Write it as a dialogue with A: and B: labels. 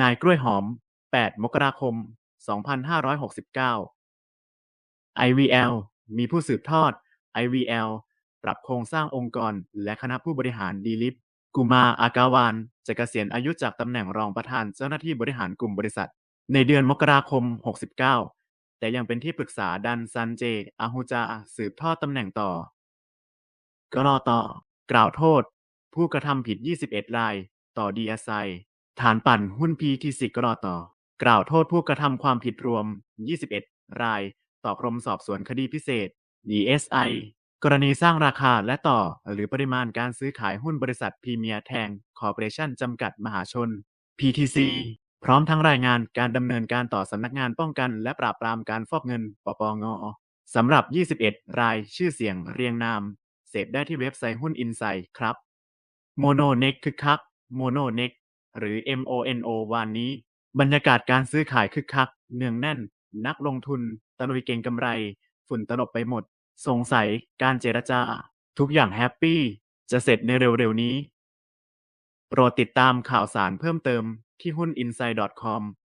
A: นายกล้วยหอม 8 มกราคม 2569 IVL มีผู้สืบทอด IVL ปรับโครงสร้างองค์กร และคณะผู้บริหารดีลิฟกุมา อากาวาน จะเกษียณอายุจากตำแหน่งรองประธานเจ้าหน้าที่บริหารกลุ่มบริษัท ในเดือนมกราคม 69 แต่ยังเป็นที่ปรึกษาดันซันเจ อาฮูจา สืบทอดตำแหน่งต่อ กรอต่อกล่าวโทษ ผู้กระทำผิด 21 ราย ต่อ DSI ฐานปั่นหุ้น PTC กรอตกล่าวโทษผู้กระทำความผิดรวม 21 ราย ต่อกรมสอบสวนคดีพิเศษ DSI กรณีสร้างราคาและต่อหรือปริมาณการซื้อขายหุ้นบริษัทพรีเมียร์แทงคอร์ปอเรชั่นจำกัดมหาชน PTC พร้อมทั้งรายงานการดำเนินการต่อสำนักงานป้องกันและปราบปรามการฟอกเงิน ปปง สำหรับ 21 รายชื่อเสียงเรียงนาม เสพได้ที่เว็บไซต์หุ้นอินไซด์ครับ โมโนเน็กคึกคัก โมโนเน็ก หรือ MONO วานนี้ บรรยากาศการซื้อขายคึกคัก เนืองแน่น นักลงทุนตะลุยเก่งกำไร ฝุ่นตลบไปหมด สงสัยการเจรจา ทุกอย่างแฮปปี้ จะเสร็จในเร็วๆนี้ โปรดติดตามข่าวสารเพิ่มเติมที่หุ้น inside.com